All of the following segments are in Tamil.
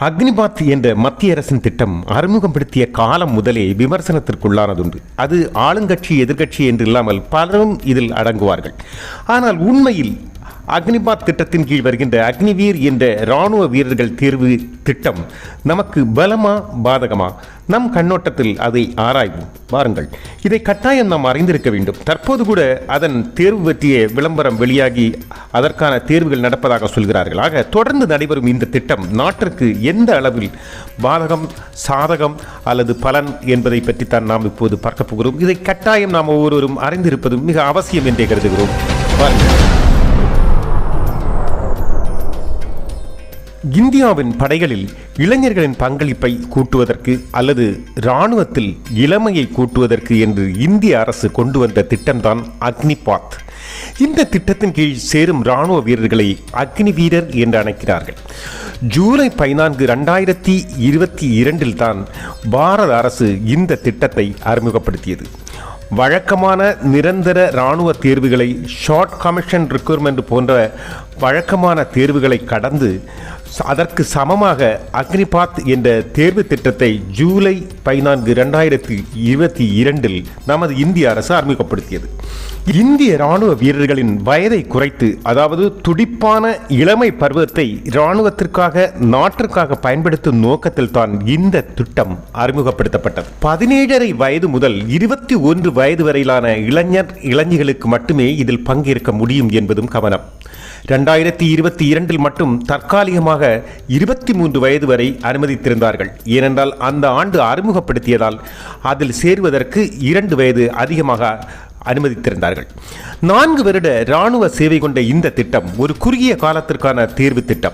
அக்னிபாத் என்ற மத்திய அரசின் திட்டம் அறிமுகப்படுத்திய காலம் முதலே விமர்சனத்திற்குள்ளானதுண்டு. அது ஆளுங்கட்சி எதிர்கட்சி என்று இல்லாமல் பலரும் இதில் அடங்குவார்கள். ஆனால் உண்மையில் அக்னிபாத் திட்டத்தின் கீழ் வருகின்ற அக்னிவீர் என்ற இராணுவ வீரர்கள் தேர்வு திட்டம் நமக்கு பலமா பாதகமா? நம் கண்ணோட்டத்தில் அதை ஆராய்வோம். வாருங்கள். இதை கட்டாயம் நாம் அறிந்திருக்க வேண்டும். தற்போது கூட அதன் தேர்வு பற்றிய விளம்பரம் வெளியாகி அதற்கான தேர்வுகள் நடப்பதாக சொல்கிறார்கள். ஆக தொடர்ந்து நடைபெறும் இந்த திட்டம் நாட்டிற்கு எந்த அளவில் பாதகம் சாதகம் அல்லது பலன் என்பதை பற்றித்தான் நாம் இப்போது பார்க்க போகிறோம். இதை கட்டாயம் நாம் ஒவ்வொருவரும் அறிந்திருப்பதும் மிக அவசியம் என்றே கருதுகிறோம். வாருங்கள். இந்தியாவின் படைகளில் இளைஞர்களின் பங்களிப்பை கூட்டுவதற்கு அல்லது இராணுவத்தில் இளமையை கூட்டுவதற்கு என்று இந்திய அரசு கொண்டு வந்த திட்டம்தான் அக்னிபாத். இந்த திட்டத்தின் கீழ் சேரும் இராணுவ வீரர்களை அக்னி வீரர் என்று அழைக்கிறார்கள். ஜூலை பதினான்கு ரெண்டாயிரத்தி இருபத்தி இரண்டில் தான் பாரத அரசு இந்த திட்டத்தை அறிமுகப்படுத்தியது. வழக்கமான நிரந்தர இராணுவ தேர்வுகளை ஷார்ட் கமிஷன் ரெக்ரூட்மெண்ட் போன்ற வழக்கமான தேர்வுகளை கடந்து அதற்கு சமமாக அக்னிபாத் என்ற தேர்வு திட்டத்தை ஜூலை பதினான்கு ரெண்டாயிரத்தி இருபத்தி இரண்டில் நமது இந்திய அரசு அறிமுகப்படுத்தியது. இந்திய இராணுவ வீரர்களின் வயதை குறைத்து அதாவது துடிப்பான இளமை பருவத்தை இராணுவத்திற்காக நாட்டிற்காக பயன்படுத்தும் நோக்கத்தில் தான் இந்த திட்டம் அறிமுகப்படுத்தப்பட்டது. பதினேழரை வயது முதல் இருபத்தி ஒன்று வயது வரையிலான இளைஞர் இளைஞர்களுக்கு மட்டுமே இதில் பங்கேற்க முடியும் என்பதும் கவனம். ரெண்டாயிரத்தி இருபத்தி இரண்டில் மட்டும் தற்காலிகமாக இருபத்தி மூன்று வயது வரை அனுமதித்திருந்தார்கள். ஏனென்றால் அந்த ஆண்டு அறிமுகப்படுத்தியதால் அதில் சேருவதற்கு இரண்டு வயது அதிகமாக அனுமதித்திருந்தார்கள். நான்கு வருட இராணுவ சேவை கொண்ட இந்த திட்டம் ஒரு குறுகிய காலத்திற்கான தேர்வு திட்டம்.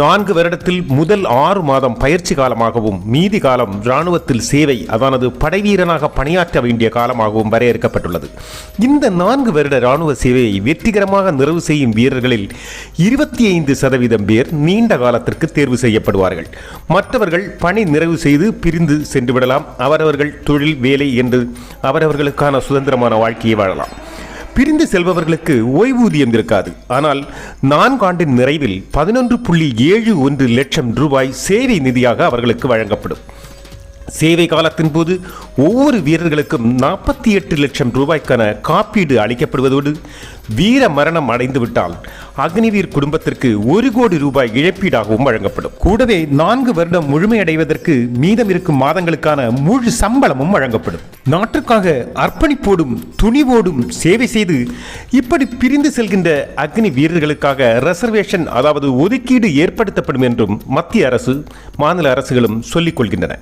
நான்கு வருடத்தில் முதல் ஆறு மாதம் பயிற்சி காலமாகவும் மீதி காலம் இராணுவத்தில் சேவை அதானது படைவீரனாக பணியாற்ற வேண்டிய காலமாகவும் வரையறுக்கப்பட்டுள்ளது. இந்த நான்கு வருட இராணுவ சேவையை வெற்றிகரமாக நிறைவு செய்யும் வீரர்களில் இருபத்தி ஐந்து சதவீதம் பேர் நீண்ட காலத்திற்கு தேர்வு செய்யப்படுவார்கள். மற்றவர்கள் பணி நிறைவு செய்து பிரிந்து சென்று விடலாம் அவரவர்கள் தொழில் வேலை என்று அவரவர்களுக்கான சுதந்திரமான வாழ்க்கையை வாழலாம். பிரிந்து செல்பவர்களுக்கு ஓய்வூதியம் இருக்காது. ஆனால் நான்காண்டின் நிறைவில் பதினொன்று புள்ளி ஏழு ஒன்று லட்சம் ரூபாய் சேவை நிதியாக அவர்களுக்கு வழங்கப்படும். சேவை காலத்தின் போது ஒவ்வொரு வீரர்களுக்கும் நாற்பத்தி எட்டு லட்சம் ரூபாய்க்கான காப்பீடு அளிக்கப்படுவதோடு வீர மரணம் அடைந்துவிட்டால் அக்னிவீர் குடும்பத்திற்கு ஒரு கோடி ரூபாய் இழப்பீடாகவும் வழங்கப்படும். கூடவே நான்கு வருடம் முழுமையடைவதற்கு மீதம் இருக்கும் மாதங்களுக்கான முழு சம்பளமும் வழங்கப்படும். நாட்டுக்காக அர்ப்பணிப்போடும் துணிவோடும் சேவை செய்து இப்படி பிரிந்து செல்கின்ற அக்னி வீரர்களுக்காக ரிசர்வேஷன் அதாவது ஒதுக்கீடு ஏற்படுத்தப்படும் என்றும் மத்திய அரசு மாநில அரசுகளும் சொல்லிக் கொள்கின்றன.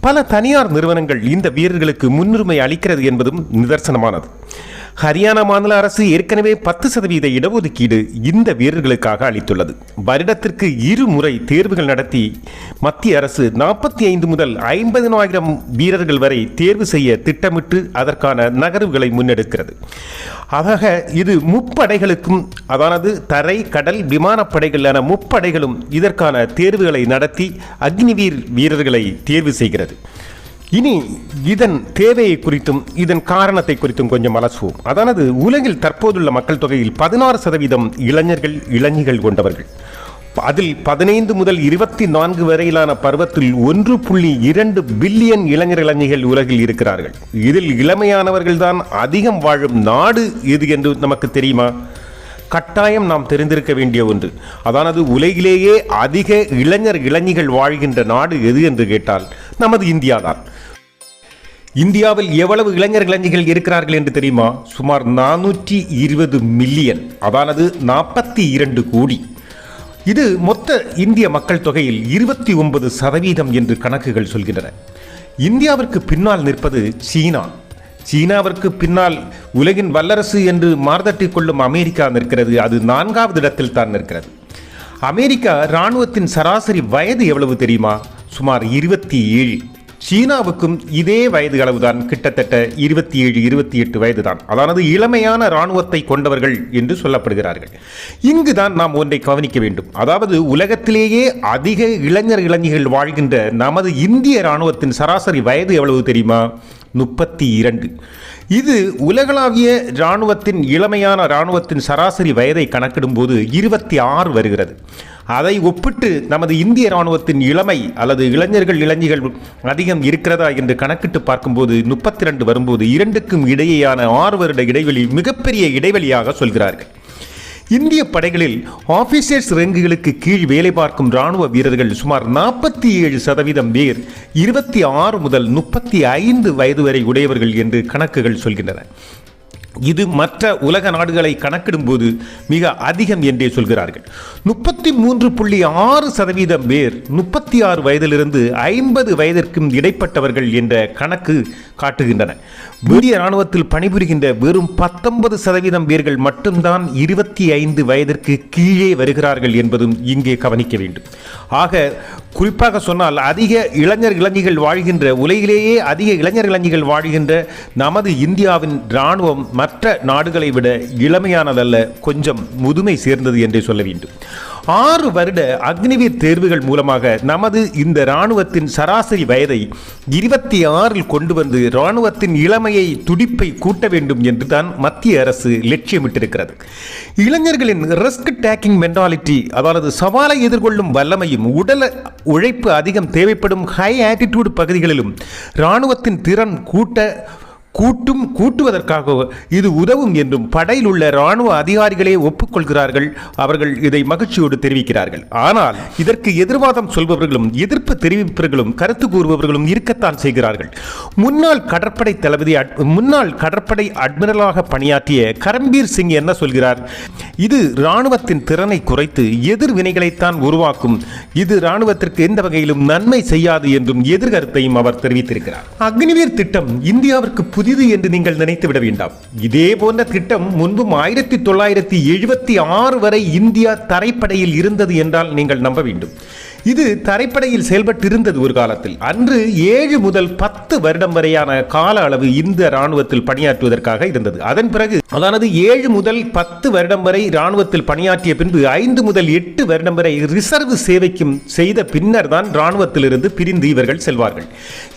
பல தனியார் நிறுவனங்கள் இந்த வீரர்களுக்கு முன்னுரிமை அளிக்கிறது என்பதும் நிதர்சனமானது. ஹரியானா மாநில அரசு ஏற்கனவே பத்து சதவீத இடஒதுக்கீடு இந்த வீரர்களுக்காக அளித்துள்ளது. வருடத்திற்கு இரு முறை தேர்வுகள் நடத்தி மத்திய அரசு நாற்பத்தி ஐந்து முதல் ஐம்பதினாயிரம் வீரர்கள் வரை தேர்வு செய்ய திட்டமிட்டு அதற்கான நகர்வுகளை முன்னெடுக்கிறது. ஆக இது முப்படைகளுக்கும் அதானது தரை கடல் விமானப்படைகளான முப்படைகளும் இதற்கான தேர்வுகளை நடத்தி அக்னிவீர் வீரர்களை தேர்வு செய்கிறது. இனி இதன் தேவையை குறித்தும் இதன் காரணத்தை குறித்தும் கொஞ்சம் அலசுவோம். அதானது உலகில் தற்போதுள்ள மக்கள் தொகையில் பதினாறு சதவீதம் இளைஞர்கள் இளைஞர்கள் கொண்டவர்கள். அதில் பதினைந்து முதல் இருபத்தி நான்கு வரையிலான பருவத்தில் ஒன்று புள்ளி இரண்டு பில்லியன் இளைஞர் இளைஞர்கள் உலகில் இருக்கிறார்கள். இதில் இளமையானவர்கள்தான் அதிகம் வாழும் நாடு எது என்று நமக்கு தெரியுமா? கட்டாயம் நாம் தெரிந்திருக்க வேண்டிய ஒன்று. அதானது உலகிலேயே அதிக இளைஞர் இளைஞர்கள் வாழ்கின்ற நாடு எது என்று கேட்டால் நமது இந்தியாதான். இந்தியாவில் எவ்வளவு இளைஞர் இளைஞர்கள் இருக்கிறார்கள் என்று தெரியுமா? சுமார் நானூற்றி இருபது மில்லியன். அதானது நாற்பத்தி இரண்டு கோடி. இது மொத்த இந்திய மக்கள் தொகையில் இருபத்தி ஒன்பது சதவீதம் என்று கணக்குகள் சொல்கின்றன. இந்தியாவிற்கு பின்னால் நிற்பது சீனா. சீனாவிற்கு பின்னால் உலகின் வல்லரசு என்று மார்தட்டிக் கொள்ளும் அமெரிக்கா நிற்கிறது. அது நான்காவது இடத்தில் தான் நிற்கிறது. அமெரிக்கா இராணுவத்தின் சராசரி வயது எவ்வளவு தெரியுமா? சுமார் இருபத்தி ஏழு. சீனாவுக்கும் இதே வயது அளவுதான் கிட்டத்தட்ட இருபத்தி ஏழு இருபத்தி எட்டு வயது தான் அதானது இளமையான இராணுவத்தை கொண்டவர்கள் என்று சொல்லப்படுகிறார்கள். இங்குதான் நாம் ஒன்றை கவனிக்க வேண்டும். அதாவது உலகத்திலேயே அதிக இளைஞர் இளைஞர்கள் வாழ்கின்ற நமது இந்திய இராணுவத்தின் சராசரி வயது எவ்வளவு தெரியுமா? முப்பத்தி இரண்டு இது உலகளாவிய இராணுவத்தின் இளமையான இராணுவத்தின் சராசரி வயதை கணக்கிடும்போது இருபத்தி ஆறு வருகிறது. அதை ஒப்பிட்டு நமது இந்திய ராணுவத்தின் இளமை அல்லது இளைஞர்கள் இளைஞர்கள் அதிகம் இருக்கிறதா என்று கணக்கிட்டு பார்க்கும்போது முப்பத்தி ரெண்டு வரும்போது இரண்டுக்கும் இடையேயான ஆறு வருட இடைவெளி மிகப்பெரிய இடைவெளியாக சொல்கிறார்கள். இந்திய படைகளில் ஆஃபீஸர்ஸ் ரேங்குகளுக்கு கீழ் வேலை பார்க்கும் ராணுவ வீரர்கள் சுமார் நாற்பத்தி ஏழு சதவீதம் பேர் இருபத்தி ஆறு முதல் முப்பத்தி ஐந்து வயது வரை உடையவர்கள் என்று கணக்குகள் சொல்கின்றன. இது மற்ற உலக நாடுகளை கணக்கிடும்போது மிக அதிகம் என்றே சொல்கிறார்கள். முப்பத்தி மூன்று புள்ளி ஆறு சதவீதம் பேர் முப்பத்தி ஆறு வயதிலிருந்து ஐம்பது வயதிற்கும் இடைப்பட்டவர்கள் என்ற கணக்கு காட்டுகின்றன. இந்திய இராணுவத்தில் பணிபுரிகின்ற வெறும் பத்தொன்பது சதவீதம் பேர்கள் மட்டும்தான் இருபத்தி ஐந்து வயதிற்கு கீழே வருகிறார்கள் என்பதும் இங்கே கவனிக்க வேண்டும். ஆக குறிப்பாக சொன்னால் அதிக இளைஞர் இளைஞர்கள் வாழ்கின்ற உலகிலேயே அதிக இளைஞர் இளைஞர்கள் வாழ்கின்ற நமது இந்தியாவின் இராணுவம் மற்ற நாடுகளை விட இளமையானதல்ல கொஞ்சம் முதுமை சேர்ந்தது என்றே சொல்ல வேண்டும். ஆறு வருட அக்னிவீர் தேர்வுகள் மூலமாக நமது இந்த இராணுவத்தின் சராசரி வயதை இருபத்தி ஆறில் கொண்டு வந்து இராணுவத்தின் இளமையை துடிப்பை கூட்ட வேண்டும் என்று தான் மத்திய அரசு லட்சியமிட்டிருக்கிறது. இளைஞர்களின் ரிஸ்க் டேக்கிங் மென்டாலிட்டி அதாவது சவாலை எதிர்கொள்ளும் வல்லமையும் உடல உழைப்பு அதிகம் தேவைப்படும் ஹை ஆட்டிடியூட் பகுதிகளிலும் இராணுவத்தின் திறன் கூட்ட கூட்டும் கூட்டுவதற்காக இது உதவும் என்றும் படையில் உள்ள இராணுவ அதிகாரிகளே ஒப்புக்கொள்கிறார்கள். அவர்கள் இதை மகிழ்ச்சியோடு தெரிவிக்கிறார்கள். ஆனால் இதற்கு எதிர்வாதம் சொல்பவர்களும் எதிர்ப்பு தெரிவிப்பவர்களும் கருத்து கூறுபவர்களும் இருக்கத்தான் செய்கிறார்கள். முன்னாள் கடற்படை தளபதி அட்- முன்னாள் கடற்படை அட்மிரலாக பணியாற்றிய கரம்பீர் சிங் என்ன சொல்கிறார்? இது இராணுவத்தின் திறனை குறைத்து எதிர்வினைகளைத்தான் உருவாக்கும். இது இராணுவத்திற்கு எந்த வகையிலும் நன்மை செய்யாது என்றும் எதிர்கருத்தையும் அவர் தெரிவித்திருக்கிறார். அக்னிவீர் திட்டம் இந்தியாவிற்கு புதிது என்று நீங்கள் நினைத்து விட வேண்டாம். இதே போன்ற திட்டம் முன்பும் ஆயிரத்தி தொள்ளாயிரத்தி எழுபத்தி ஆறு வரை இந்தியா தரைப்படையில் இருந்தது என்றால் நீங்கள் நம்ப வேண்டும். இது தரைப்படையில் செயல்பட்டிருந்தது ஒரு காலத்தில். அன்று ஏழு முதல் பத்து வருடம் வரையான கால அளவு இந்த இராணுவத்தில் பணியாற்றுவதற்காக இருந்தது. அதன் பிறகு அதானது ஏழு முதல் பத்து வருடம் வரை ராணுவத்தில் பணியாற்றிய பின்பு ஐந்து முதல் எட்டு வருடம் வரை ரிசர்வ் சேவைக்கும் செய்த பின்னர் தான் இராணுவத்திலிருந்து பிரிந்து இவர்கள் செல்வார்கள்.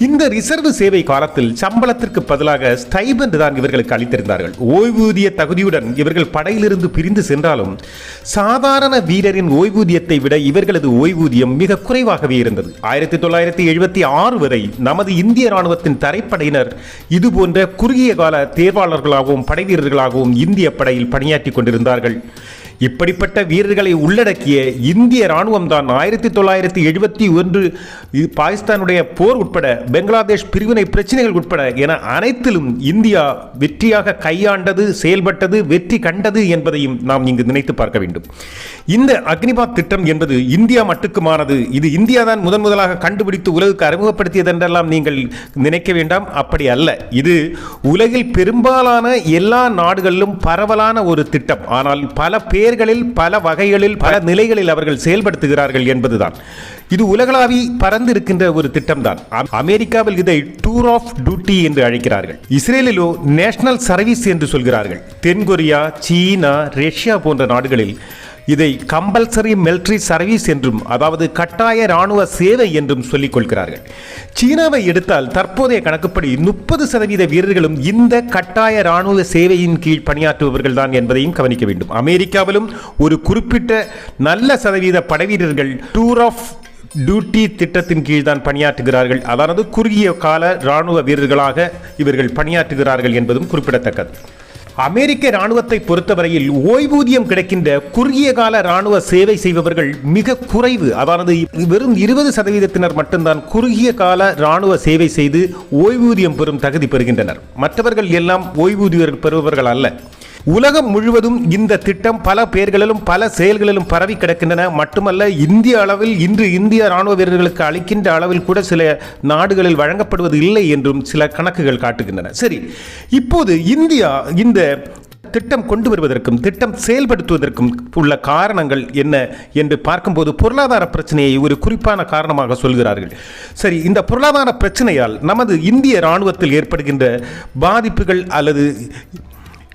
இந்த ரிசர்வ் சேவை காலத்தில் சம்பளத்திற்கு பதிலாக ஸ்டைபண்ட் தான் இவர்களுக்கு அளித்திருந்தார்கள். ஓய்வூதிய தகுதியுடன் இவர்கள் படையிலிருந்து பிரிந்து சென்றாலும் சாதாரண வீரரின் ஓய்வூதியத்தை விட இவர்களது ஓய்வூதியம் மிக குறைவாகவே இருந்தது. ஆயிரத்தி தொள்ளாயிரத்தி எழுபத்தி ஆறு வரை நமது இந்திய ராணுவத்தின் தரைப்படையினர் இது போன்ற குறுகிய கால தேர்வாளர்களாகவும் படை வீரர்களாகவும் இந்திய படையில் பணியாற்றிக் கொண்டிருந்தார்கள். இப்படிப்பட்ட வீரர்களை உள்ளடக்கிய இந்திய ராணுவம் தான் ஆயிரத்தி தொள்ளாயிரத்தி எழுபத்தி ஒன்று பாகிஸ்தானுடைய போர் உட்பட பெங்களாதேஷ் பிரிவினை பிரச்சனைகள் உட்பட என அனைத்திலும் இந்தியா வெற்றியாக கையாண்டது செயல்பட்டது வெற்றி கண்டது என்பதையும் நாம் இங்கு நினைத்து பார்க்க வேண்டும். இந்த அக்னிபாத் திட்டம் என்பது இந்தியா மட்டுக்குமானது. இது இந்தியா தான் முதன் முதலாக கண்டுபிடித்து உலகுக்கு அறிமுகப்படுத்தியது என்றெல்லாம் நீங்கள் நினைக்க வேண்டாம். அப்படி அல்ல. இது உலகில் பெரும்பாலான எல்லா நாடுகளிலும் பரவலான ஒரு திட்டம். ஆனால் பல பேர் மனிதர்களில் பல வகைகளில் பல நிலைகளில் அவர்கள் செயல்படுத்துகிறார்கள் என்பதுதான். இது உலகளாவி பறந்து இருக்கின்ற ஒரு திட்டம்தான். அமெரிக்காவில் இதை டூர் ஆஃப் டியூட்டி என்று அழைக்கிறார்கள். இஸ்ரேலிலோ நேஷனல் சர்வீஸ் என்று சொல்கிறார்கள். தென்கொரியா சீனா ரஷ்யா போன்ற நாடுகளில் இதை கம்பல்சரி மிலிட்ரி சர்வீஸ் என்றும் அதாவது கட்டாய ராணுவ சேவை என்றும் சொல்லிக் கொள்கிறார்கள். சீனாவை எடுத்தால் தற்போதைய கணக்குப்படி முப்பது சதவீத வீரர்களும் இந்த கட்டாய ராணுவ சேவையின் கீழ் பணியாற்றுபவர்கள் தான் என்பதையும் கவனிக்க வேண்டும். அமெரிக்காவிலும் ஒரு குறிப்பிட்ட நல்ல சதவீத படைவீரர்கள் டூர் ஆஃப் டியூட்டி திட்டத்தின் கீழ் தான் பணியாற்றுகிறார்கள். அதாவது குறுகிய கால ராணுவ வீரர்களாக இவர்கள் பணியாற்றுகிறார்கள் என்பதும் குறிப்பிடத்தக்கது. அமெரிக்க ராணுவத்தை பொறுத்தவரையில் ஓய்வூதியம் கிடைக்கின்ற குறுகிய கால ராணுவ சேவை செய்பவர்கள் மிக குறைவு. அதாவது வெறும் இருபது சதவீதத்தினர் மட்டும்தான் குறுகிய கால ராணுவ சேவை செய்து ஓய்வூதியம் பெறும் தகுதி பெறுகின்றனர். மற்றவர்கள் எல்லாம் ஓய்வூதியர்கள் பெறுபவர்கள் அல்ல. உலகம் முழுவதும் இந்த திட்டம் பல பெயர்களிலும் பல செயல்களிலும் பரவி கிடக்கின்றன. மட்டுமல்ல இந்திய அளவில் இன்று இந்திய ராணுவ வீரர்களுக்கு அளிக்கின்ற அளவில் கூட சில நாடுகளில் வழங்கப்படுவது இல்லை என்றும் சில கணக்குகள் காட்டுகின்றன. சரி இப்போது இந்தியா இந்த திட்டம் கொண்டு வருவதற்கும் திட்டம் செயல்படுத்துவதற்கும் உள்ள காரணங்கள் என்ன என்று பார்க்கும்போது பொருளாதார பிரச்சனையை ஒரு குறிப்பான காரணமாக சொல்கிறார்கள். சரி இந்த பொருளாதார பிரச்சனையால் நமது இந்திய இராணுவத்தில் ஏற்படுகின்ற பாதிப்புகள் அல்லது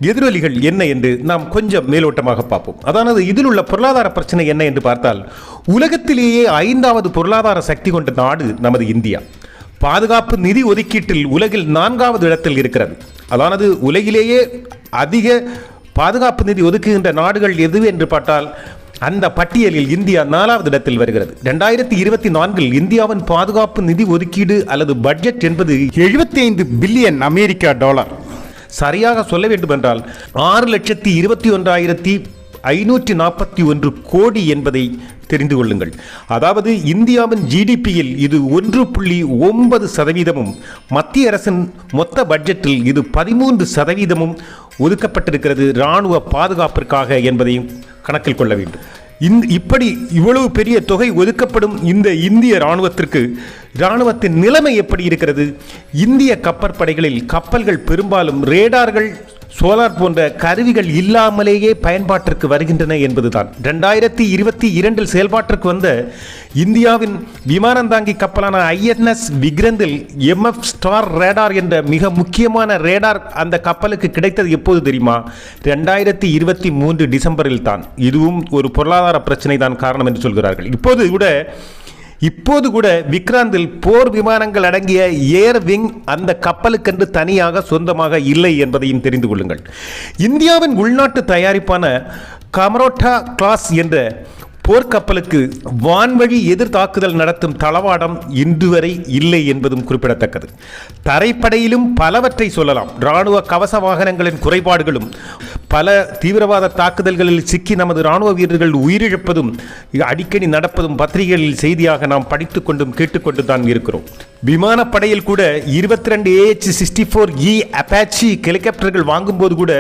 எதிரொலிகள் என்ன என்று நாம் கொஞ்சம் மேலோட்டமாக பார்ப்போம். அதானது இதில் உள்ள பொருளாதார பிரச்சனை என்ன என்று பார்த்தால் உலகத்திலேயே ஐந்தாவது பொருளாதார சக்தி கொண்ட நாடு நமது இந்தியா. பாதுகாப்பு நிதி ஒதுக்கீட்டில் உலகில் நான்காவது இடத்தில் இருக்கிறது. அதானது உலகிலேயே அதிக பாதுகாப்பு நிதி ஒதுக்குகின்ற நாடுகள் எது என்று பார்த்தால் அந்த பட்டியலில் இந்தியா நாலாவது இடத்தில் வருகிறது. ரெண்டாயிரத்தி இருபத்தி நான்கில் இந்தியாவின் பாதுகாப்பு நிதி ஒதுக்கீடு அல்லது பட்ஜெட் என்பது எழுபத்தி ஐந்து பில்லியன் அமெரிக்கா டாலர். சரியாக சொல்ல வேண்டுமென்றால் ஆறு லட்சத்தி இருபத்தி ஒன்றாயிரத்தி ஐநூற்றி நாற்பத்தி ஒன்று கோடி என்பதை தெரிந்து கொள்ளுங்கள். அதாவது இந்தியாவின் ஜிடிபியில் இது ஒன்று புள்ளி ஒன்பது சதவீதமும் மத்திய அரசின் மொத்த பட்ஜெட்டில் இது பதிமூன்று சதவீதமும் ஒதுக்கப்பட்டிருக்கிறது இராணுவ பாதுகாப்பிற்காக என்பதையும் கணக்கில் கொள்ள வேண்டும். இந்த இப்படி இவ்வளவு பெரிய தொகை ஒதுக்கப்படும் இந்த இந்திய இராணுவத்திற்கு இராணுவத்தின் நிலைமை எப்படி இருக்கிறது? இந்திய கப்பற்படைகளில் கப்பல்கள் பெரும்பாலும் ரேடார்கள் சோலார் போன்ற கருவிகள் இல்லாமலேயே பயன்பாட்டிற்கு வருகின்றன என்பதுதான். ரெண்டாயிரத்தி இருபத்தி இரண்டில் செயல்பாட்டிற்கு வந்த இந்தியாவின் விமானந்தாங்கி கப்பலான ஐஎன்எஸ் விக்ரந்தில் எம்எஃப் ஸ்டார் ரேடார் என்ற மிக முக்கியமான ரேடார் அந்த கப்பலுக்கு கிடைத்தது எப்போது தெரியுமா? ரெண்டாயிரத்தி இருபத்தி மூன்று டிசம்பரில் தான் இதுவும் ஒரு பொருளாதார பிரச்சனை தான் காரணம் என்று சொல்கிறார்கள். இப்போது கூட இப்போது கூட விக்ராந்தில் போர் விமானங்கள் அடங்கிய ஏர் விங் அந்த கப்பலுக்கென்று தனியாக சொந்தமாக இல்லை என்பதையும் தெரிந்து கொள்ளுங்கள். இந்தியாவின் உள்நாட்டு தயாரிப்பான கமரோட்டா கிளாஸ் என்ற போர்க்கப்பலுக்கு வான்வழி எதிர் தாக்குதல் நடத்தும் தளவாடம் இன்று வரை இல்லை என்பதும் குறிப்பிடத்தக்கது. தரைப்படையிலும் பலவற்றை சொல்லலாம். இராணுவ கவச வாகனங்களின் குறைபாடுகளும் பல தீவிரவாத தாக்குதல்களில் சிக்கி நமது இராணுவ வீரர்கள் உயிரிழப்பதும் அடிக்கடி நடப்பதும் பத்திரிகைகளில் செய்தியாக நாம் படித்துக்கொண்டும் கேட்டுக்கொண்டு தான் இருக்கிறோம். விமானப்படையில் கூட இருபத்தி ரெண்டு AH sixty four E Apache e ஹெலிகாப்டர்கள் வாங்கும்போது கூட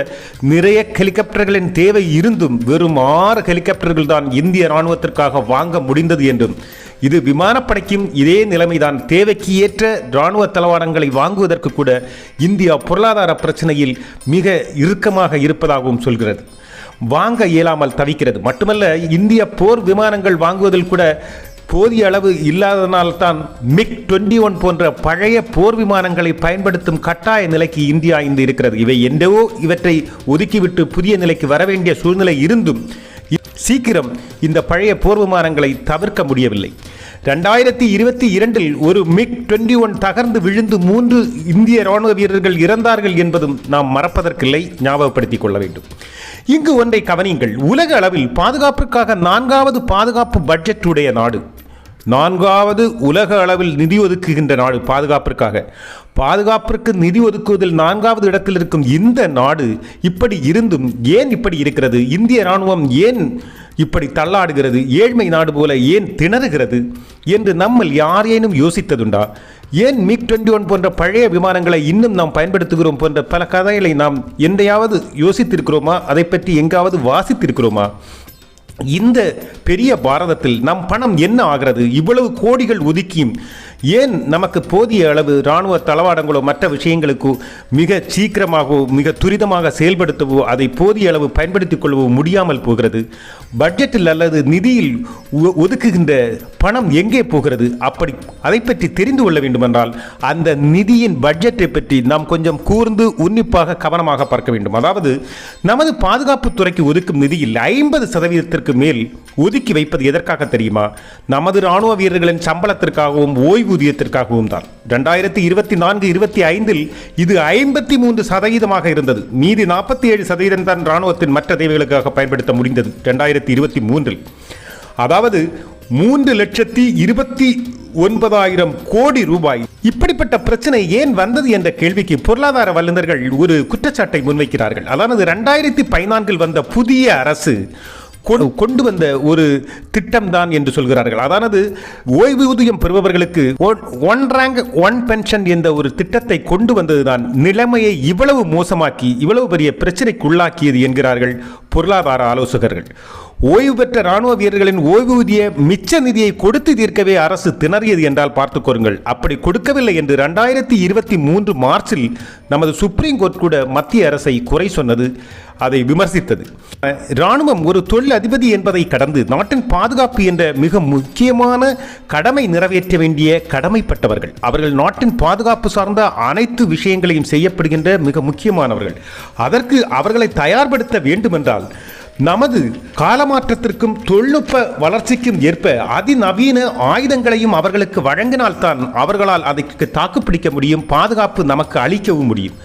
நிறைய ஹெலிகாப்டர்களின் தேவை இருந்தும் வெறும் ஆறு ஹெலிகாப்டர்கள் தான் இந்திய இராணுவத்திற்காக வாங்க முடிந்தது என்றும் இது விமானப்படைக்கும் இதே நிலைமைதான். தேவைக்கு ஏற்ற இராணுவ தளவாடங்களை வாங்குவதற்கு கூட இந்தியா பொருளாதார பிரச்சனையில் மிக இறுக்கமாக இருப்பதாகவும் சொல்கிறது. வாங்க இயலாமல் தவிக்கிறது. மட்டுமல்ல இந்திய போர் விமானங்கள் வாங்குவதில் கூட போதிய அளவு இல்லாததனால்தான் மிக் டுவெண்ட்டி ஒன் போன்ற பழைய போர் விமானங்களை பயன்படுத்தும் கட்டாய நிலைக்கு இந்தியா இன்று இருக்கிறது. இவை எந்தவோ இவற்றை ஒதுக்கிவிட்டு புதிய நிலைக்கு வர வேண்டிய சூழ்நிலை இருந்தும் சீக்கிரம் இந்த பழைய போர் விமானங்களை தவிர்க்க முடியவில்லை. ரெண்டாயிரத்தி இருபத்தி இரண்டில் ஒரு மிக் டுவெண்ட்டி ஒன் தகர்ந்து விழுந்து மூன்று இந்திய ராணுவ வீரர்கள் இறந்தார்கள் என்பதும் நாம் மறப்பதற்கில்லை ஞாபகப்படுத்திக் கொள்ள வேண்டும். இங்கு ஒன்றை கவனியுங்கள். உலக அளவில் பாதுகாப்பிற்காக நான்காவது பாதுகாப்பு பட்ஜெட் உடைய நாடு. நான்காவது உலக அளவில் நிதி ஒதுக்குகின்ற நாடு பாதுகாப்பிற்காக. பாதுகாப்பிற்கு நிதி ஒதுக்குவதில் நான்காவது இடத்தில் இருக்கும் இந்த நாடு இப்படி இருந்தும் ஏன் இப்படி இருக்கிறது? இந்திய ராணுவம் ஏன் இப்படி தள்ளாடுகிறது? ஏழ்மை நாடு போல ஏன் திணறுகிறது? என்று நம்மில் யாரேனும் யோசித்ததுண்டா? ஏன் மிக் டுவெண்ட்டி ஒன் போன்ற பழைய விமானங்களை இன்னும் நாம் பயன்படுத்துகிறோம் போன்ற பல கதைகளை நாம் எந்தையாவது யோசித்திருக்கிறோமா? அதை பற்றி எங்காவது வாசித்திருக்கிறோமா? இந்த பெரிய பாரதத்தில் நம் பணம் என்ன ஆகிறது? இவ்வளவு கோடிகள் ஒதுக்கியும் ஏன் நமக்கு போதிய அளவு இராணுவ தளவாடங்களோ மற்ற விஷயங்களுக்கோ மிக சீக்கிரமாகவோ மிக துரிதமாக செயல்படுத்தவோ அதை போதிய அளவு பயன்படுத்திக் கொள்ளவோ முடியாமல் போகிறது? பட்ஜெட்டில் அல்லது நிதியில் ஒ- ஒதுக்குகின்ற பணம் எங்கே போகிறது? அப்படி அதை பற்றி தெரிந்து கொள்ள வேண்டுமென்றால் அந்த நிதியின் பட்ஜெட்டை பற்றி நாம் கொஞ்சம் கூர்ந்து உன்னிப்பாக கவனமாக பார்க்க வேண்டும். அதாவது நமது பாதுகாப்பு துறைக்கு ஒதுக்கும் நிதியில் ஐம்பது சதவீதத்திற்கு மேல் ஒதுக்கி வைப்பது எதற்காக தெரியுமா? நமது ராணுவ வீரர்களின் சம்பளத்திற்காகவும் ஓய்வு ஓய்வூதியத்திற்காகவும் தான். ரெண்டாயிரத்தி இருபத்தி நான்கு இருபத்தி ஐந்தில் இது ஐம்பத்தி மூன்று சதவீதமாக இருந்தது. மீதி நாற்பத்தி ஏழு சதவீதம் தான் இராணுவத்தின் மற்ற தேவைகளுக்காக பயன்படுத்த முடிந்தது ரெண்டாயிரத்தி இருபத்தி மூன்றில். அதாவது மூன்று லட்சத்தி இருபத்தி ஒன்பதாயிரம் கோடி ரூபாய். இப்படிப்பட்ட பிரச்சனை ஏன் வந்தது என்ற கேள்விக்கு பொருளாதார வல்லுநர்கள் ஒரு குற்றச்சாட்டை முன்வைக்கிறார்கள். அதாவது ரெண்டாயிரத்தி பதினான்கில் வந்த புதிய அரசு கொண்டு வந்த ஒரு திட்டம் தான் என்று சொல்கிறார்கள். அதானது ஓய்வூதியம் பெறுபவர்களுக்கு ஒன் ரேங்க் ஒன் பென்ஷன் என்ற ஒரு திட்டத்தை கொண்டு வந்ததுதான் நிலைமையை இவ்வளவு மோசமாக்கி இவ்வளவு பெரிய பிரச்சனைக்குள்ளாக்கியது என்கிறார்கள் பொருளாதார ஆலோசகர்கள். ஓய்வு பெற்ற ராணுவ வீரர்களின் ஓய்வூதிய மிச்ச நிதியை கொடுத்து தீர்க்கவே அரசு திணறியது என்றால் பார்த்துக் கொள்ளுங்கள். அப்படி கொடுக்கவில்லை என்று ரெண்டாயிரத்தி இருபத்தி மூன்று மார்ச்சில் நமது சுப்ரீம் கோர்ட் கூட மத்திய அரசை குறை சொன்னது அதை விமர்சித்தது. இராணுவம் ராணுவம் ஒரு தொழில் அதிபதி என்பதை கடந்து நாட்டின் பாதுகாப்பு என்ற மிக முக்கியமான கடமை நிறைவேற்ற வேண்டிய கடமைப்பட்டவர்கள். அவர்கள் நாட்டின் பாதுகாப்பு சார்ந்த அனைத்து விஷயங்களையும் செய்யப்படுகின்ற மிக முக்கியமானவர்கள். அதற்கு அவர்களை தயார்படுத்த வேண்டுமென்றால் நமது காலமாற்றத்திற்கும் தொழில்நுட்ப வளர்ச்சிக்கும் ஏற்ப அதிநவீன ஆயுதங்களையும் அவர்களுக்கு வழங்கினால்தான் அவர்களால் அதற்கு தாக்குப்பிடிக்க முடியும் பாதுகாப்பு நமக்கு அளிக்கவும் முடியும்.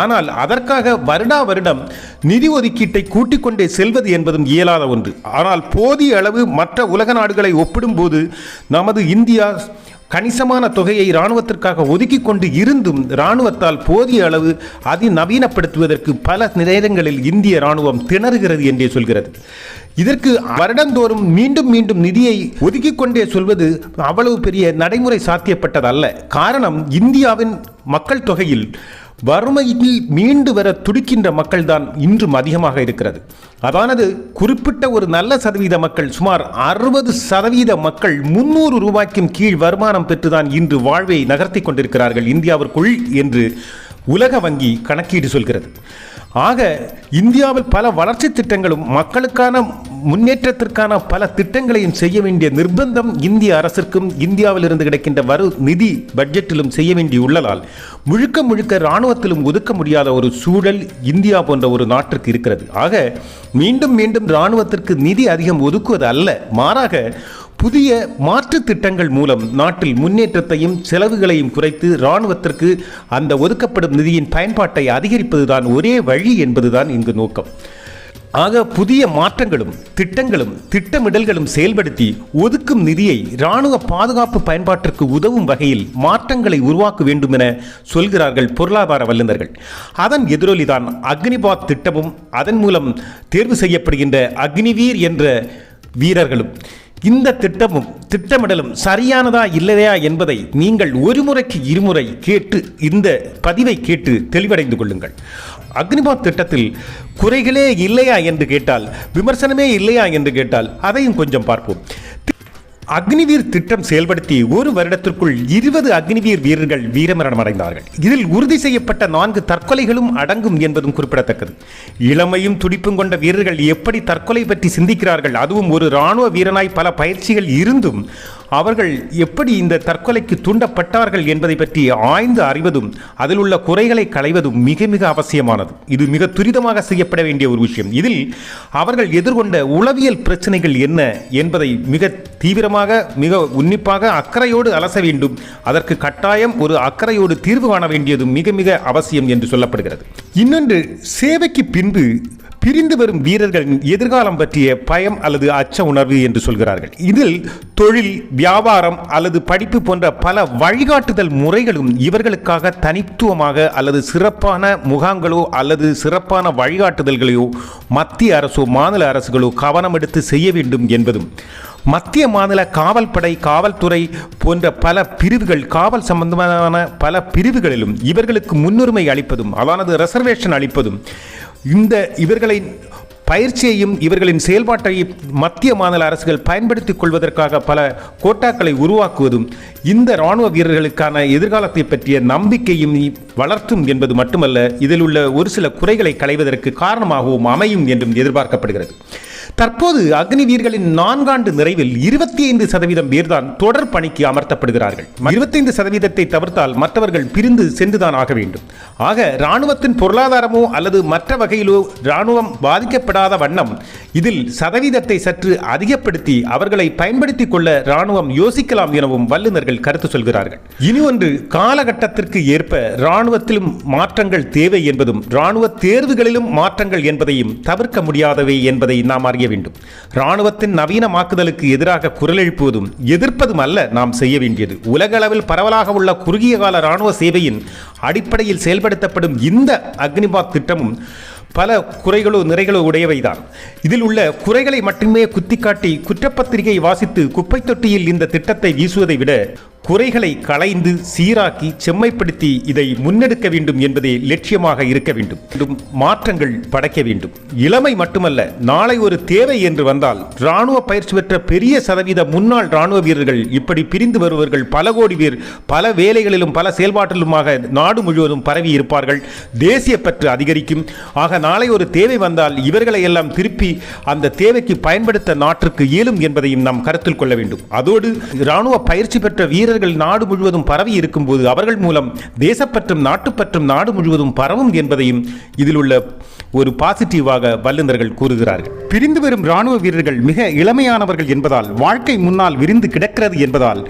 ஆனால் அதற்காக வருடா வருடம் நிதி ஒதுக்கீட்டை கூட்டிக் கொண்டே செல்வது என்பதும் இயலாத ஒன்று. ஆனால் போதிய அளவு மற்ற உலக நாடுகளை ஒப்பிடும்போது நமது இந்தியா கணிசமான தொகையை இராணுவத்திற்காக ஒதுக்கிக் கொண்டு இருந்தும் இராணுவத்தால் போதிய அளவு அதிநவீனப்படுத்துவதற்கு பல நேரங்களில் இந்திய இராணுவம் திணறுகிறது என்றே சொல்கிறது. இதற்கு வருடந்தோறும் மீண்டும் மீண்டும் நிதியை ஒதுக்கிக் கொண்டே சொல்வது அவ்வளவு பெரிய நடைமுறை சாத்தியப்பட்டதல்ல. காரணம் இந்தியாவின் மக்கள் தொகையில் வறுமையில் மீண்டு வர துடிக்கின்ற மக்கள்தான் இன்றும் அதிகமாக இருக்கிறது. அதானது குறிப்பிட்ட ஒரு நல்ல சதவீத மக்கள் சுமார் அறுபது சதவீத மக்கள் முன்னூறு ரூபாய்க்கும் கீழ் வருமானம் பெற்றுதான் இன்று வாழ்வை நகர்த்தி கொண்டிருக்கிறார்கள் இந்தியாவிற்குள் என்று உலக வங்கி கணக்கீடு சொல்கிறது. ஆக இந்தியாவில் பல வளர்ச்சி திட்டங்களும் மக்களுக்கான முன்னேற்றத்திற்கான பல திட்டங்களையும் செய்ய வேண்டிய நிர்பந்தம் இந்திய அரசிற்கும் இந்தியாவில் இருந்து கிடைக்கின்ற வரு நிதி பட்ஜெட்டிலும் செய்ய வேண்டியுள்ளதால் முழுக்க முழுக்க இராணுவத்திலும் ஒதுக்க முடியாத ஒரு சூழல் இந்தியா போன்ற ஒரு நாட்டிற்கு இருக்கிறது. ஆக மீண்டும் மீண்டும் இராணுவத்திற்கு நிதி அதிகம் ஒதுக்குவது அல்ல மாறாக புதிய மாற்று திட்டங்கள் மூலம் நாட்டில் முன்னேற்றத்தையும் செலவுகளையும் குறைத்து இராணுவத்திற்கு அந்த ஒதுக்கப்படும் நிதியின் பயன்பாட்டை அதிகரிப்பதுதான் ஒரே வழி என்பதுதான் இங்கு நோக்கம். ஆக புதிய மாற்றங்களும் திட்டங்களும் திட்டமிடல்களும் செயல்படுத்தி ஒதுக்கும் நிதியை இராணுவ பாதுகாப்பு பயன்பாட்டிற்கு உதவும் வகையில் மாற்றங்களை உருவாக்க வேண்டும் என சொல்கிறார்கள் பொருளாதார வல்லுநர்கள். அதன் எதிரொலிதான் அக்னிபாத் திட்டமும் அதன் மூலம் தேர்வு செய்யப்படுகின்ற அக்னிவீர் என்ற வீரர்களும். இந்த திட்டமும் திட்டமிடலும் சரியானதா இல்லையா என்பதை நீங்கள் ஒரு முறைக்கு இருமுறை கேட்டு இந்த பதிவை கேட்டு தெளிவடைந்து கொள்ளுங்கள். அக்னிபாத் திட்டத்தில் குறைகளே இல்லையா என்று கேட்டால் விமர்சனமே இல்லையா என்று கேட்டால் அதையும் கொஞ்சம் பார்ப்போம். அக்னிவீர் திட்டம் செயல்படுத்தி ஒரு வருடத்திற்குள் இருபது அக்னிவீர் வீரர்கள் வீரமரணம் அடைந்தார்கள் இதில் உறுதி செய்யப்பட்ட நான்கு தற்கொலைகளும் அடங்கும் என்பதும் குறிப்பிடத்தக்கது. இளமையும் துடிப்பும் கொண்ட வீரர்கள் எப்படி தற்கொலை பற்றி சிந்திக்கிறார்கள்? அதுவும் ஒரு இராணுவ வீரனாய் பல பயிற்சிகள் இருந்தும் அவர்கள் எப்படி இந்த தற்கொலைக்கு தூண்டப்பட்டார்கள் என்பதை பற்றி ஆய்ந்து அறிவதும் அதில் உள்ள குறைகளை களைவதும் மிக மிக அவசியமானது. இது மிக துரிதமாக செய்யப்பட வேண்டிய ஒரு விஷயம். இதில் அவர்கள் எதிர்கொண்ட உளவியல் பிரச்சனைகள் என்ன என்பதை மிக தீவிரமாக மிக உன்னிப்பாக அக்கறையோடு அலச வேண்டும். அதற்கு கட்டாயம் ஒரு அக்கறையோடு தீர்வு காண வேண்டியது மிக மிக அவசியம் என்று சொல்லப்படுகிறது. இன்னொன்று சேவைக்கு பின்பு பிரிந்து வரும் வீரர்களின் எதிர்காலம் பற்றிய பயம் அல்லது அச்ச உணர்வு என்று சொல்கிறார்கள். இதில் தொழில் வியாபாரம் அல்லது படிப்பு போன்ற பல வழிகாட்டுதல் முறைகளும் இவர்களுக்காக தனித்துவமாக அல்லது சிறப்பான முகாங்களோ அல்லது சிறப்பான வழிகாட்டுதல்களையோ மத்திய அரசோ மாநில அரசுகளோ கவனம் எடுத்து செய்ய வேண்டும் என்பதும். மத்திய மாநில காவல்படை காவல்துறை போன்ற பல பிரிவுகள் காவல் சம்பந்தமான பல பிரிவுகளிலும் இவர்களுக்கு முன்னுரிமை அளிப்பதும் அதானது ரிசர்வேஷன் அளிப்பதும் இந்த இவர்களை பயிற்சியையும் இவர்களின் செயல்பாட்டையும் மத்திய மாநில அரசுகள் பயன்படுத்திக் கொள்வதற்காக பல கோட்டாக்களை உருவாக்குவதும் இந்த இராணுவ வீரர்களுக்கான எதிர்காலத்தை பற்றிய நம்பிக்கையும் வளர்த்தும் என்பது மட்டுமல்ல இதில் உள்ள ஒரு சில குறைகளை களைவதற்கு காரணமாகவும் அமையும் என்றும் எதிர்பார்க்கப்படுகிறது. தற்போது அக்னி வீர்களின் நான்காண்டு நிறைவில் இருபத்தி ஐந்து சதவீதம் பேர்தான் தொடர் பணிக்கு அமர்த்தப்படுகிறார்கள். இருபத்தைந்து சதவீதத்தை தவிர்த்தால் மற்றவர்கள் பிரிந்து சென்றுதான் ஆக வேண்டும். ஆக இராணுவத்தின் பொருளாதாரமோ அல்லது மற்ற வகையிலோ இராணுவம் பாதிக்கப்படாத வண்ணம் இதில் சதவீதத்தை சற்று அதிகப்படுத்தி அவர்களை பயன்படுத்திக் கொள்ள இராணுவம் யோசிக்கலாம் எனவும் வல்லுநர்கள் கருத்து சொல்கிறார்கள். இனி ஒன்று காலகட்டத்திற்கு ஏற்ப இராணுவத்திலும் மாற்றங்கள் தேவை என்பதும் இராணுவ தேர்வுகளிலும் மாற்றங்கள் என்பதையும் தவிர்க்க முடியாதவை என்பதை நாம் அறிய வேண்டும் இராணுவத்தின் நவீனமாக்குதலுக்கு எதிராக குரல் எழுப்புவதும் எதிர்ப்பதும் அல்ல நாம் செய்ய வேண்டியது உலக அளவில் பரவலாக உள்ள குறுகிய கால இராணுவ சேவையின் அடிப்படையில் செயல்படுத்தப்படும் இந்த அக்னிபாத் திட்டமும் பல குறைகளோ நிறைகளோ உடையவைதான். இதில் உள்ள குறைகளை மட்டுமே குத்திக்காட்டி குற்றப்பத்திரிகை வாசித்து குப்பை தொட்டியில் இந்த திட்டத்தை வீசுவதை விட குறைகளை களைந்து சீராக்கி செம்மைப்படுத்தி இதை முன்னெடுக்க வேண்டும் என்பதே லட்சியமாக இருக்க வேண்டும். மாற்றங்கள் படைக்க வேண்டும். இளமை மட்டுமல்ல நாளை ஒரு தேவை என்று வந்தால் ராணுவ பயிற்சி பெற்ற பெரிய சதவீத முன்னாள் இராணுவ வீரர்கள் இப்படி பிரிந்து வருபவர்கள் பல கோடி பேர் பல வேலைகளிலும் பல செயல்பாட்டிலுமாக நாடு முழுவதும் பரவி இருப்பார்கள். தேசிய பற்று அதிகரிக்கும். ஆக நாளை ஒரு தேவை வந்தால் இவர்களை எல்லாம் திருப்பி அந்த தேவைக்கு பயன்படுத்த நாட்டிற்கு இயலும் என்பதையும் நாம் கருத்தில் கொள்ள வேண்டும். அதோடு ராணுவ பயிற்சி பெற்ற வீரர்கள் தமிழர்கள் நாடு முழுவதும் பரவி இருக்கும்போது அவர்கள் மூலம் தேசப்பற்றும் நாட்டுப்பற்றும் நாடு முழுவதும் பரவும் என்பதையும் இதில் உள்ள ஒரு பாசிட்டிவாக வல்லுநர்கள் கூறுகிறார்கள். பிரிந்து வரும் ராணுவ வீரர்கள் மிக இளமையானவர்கள் என்பதால் வாழ்க்கை முன்னால் விரிந்து கிடக்கிறது என்பதால்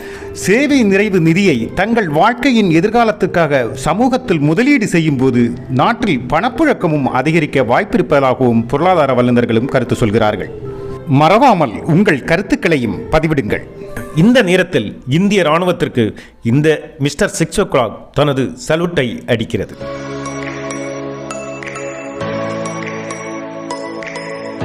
சேவை நிறைவு நிதியை தங்கள் வாழ்க்கையின் எதிர்காலத்துக்காக சமூகத்தில் முதலீடு செய்யும் போது நாட்டில் பணப்புழக்கமும் அதிகரிக்க வாய்ப்பிருப்பதாகவும் பொருளாதார வல்லுநர்களும் கருத்து சொல்கிறார்கள். மறவாமல் உங்கள் கருத்துக்களையும் பதிவிடுங்கள். இந்த நேரத்தில் இந்திய ராணுவத்திற்கு இந்த மிஸ்டர் சிக்ஸ் ஓ கிளாக் தனது சல்யூட்டை அடிக்கிறது.